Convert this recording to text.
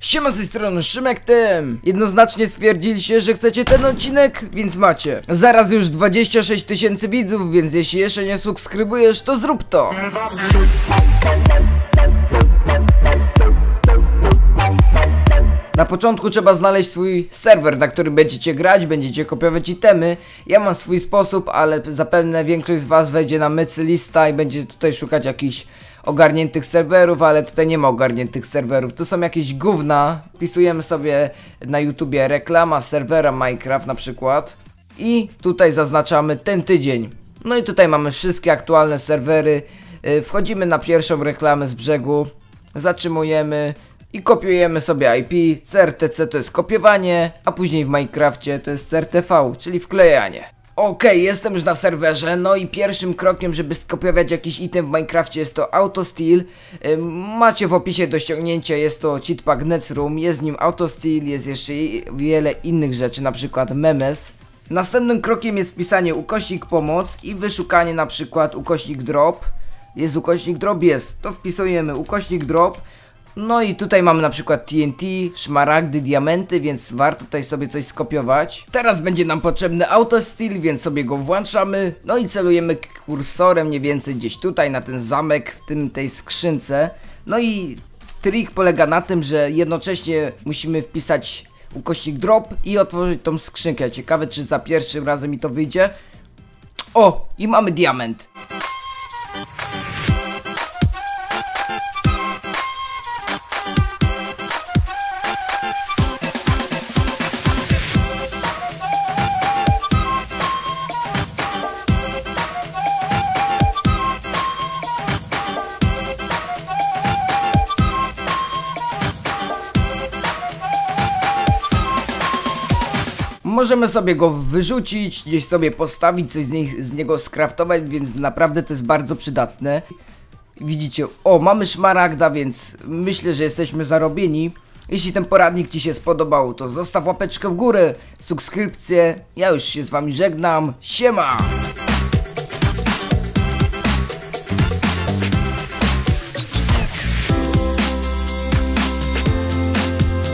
Siema z tej strony Szymek tym Jednoznacznie stwierdziliście, że chcecie ten odcinek, więc macie. Zaraz już 26 tysięcy widzów, więc jeśli jeszcze nie subskrybujesz, to zrób to Na początku trzeba znaleźć swój serwer, na którym będziecie grać, będziecie kopiować itemy. Ja mam swój sposób, ale zapewne większość z was wejdzie na mycy lista i będzie tutaj szukać jakichś ogarniętych serwerów, ale tutaj nie ma ogarniętych serwerów. Tu są jakieś gówna. Wpisujemy sobie na YouTubie reklama serwera Minecraft na przykład. I tutaj zaznaczamy ten tydzień. No i tutaj mamy wszystkie aktualne serwery. Yy, Wchodzimy na pierwszą reklamę z brzegu. Zatrzymujemy i kopiujemy sobie IP. CRTC to jest kopiowanie, a później w Minecrafcie to jest CRTV, czyli wklejanie. Okej, jestem już na serwerze, no i pierwszym krokiem, żeby skopiować jakiś item w Minecrafcie jest to AutoSteal. Macie w opisie do ściągnięcia, jest to cheatpack Netsroom, jest w nim AutoSteal, jest jeszcze wiele innych rzeczy, na przykład Memes. Następnym krokiem jest wpisanie ukośnik pomoc i wyszukanie na przykład ukośnik drop. Jest ukośnik drop, jest. To wpisujemy ukośnik drop. No i tutaj mamy na przykład TNT, szmaragdy, diamenty, więc warto tutaj sobie coś skopiować. Teraz będzie nam potrzebny autosteel, więc sobie go włączamy. No i celujemy kursorem mniej więcej gdzieś tutaj na ten zamek w tym tej skrzynce. No i trik polega na tym, że jednocześnie musimy wpisać ukośnik drop i otworzyć tą skrzynkę. Ciekawe czy za pierwszym razem mi to wyjdzie. O! I mamy diament. Możemy sobie go wyrzucić, gdzieś sobie postawić, coś z, nich, z niego skraftować, więc naprawdę to jest bardzo przydatne. Widzicie, o, mamy szmaragda, więc myślę, że jesteśmy zarobieni. Jeśli ten poradnik Ci się spodobał, to zostaw łapeczkę w górę, subskrypcję. Ja już się z Wami żegnam. Siema!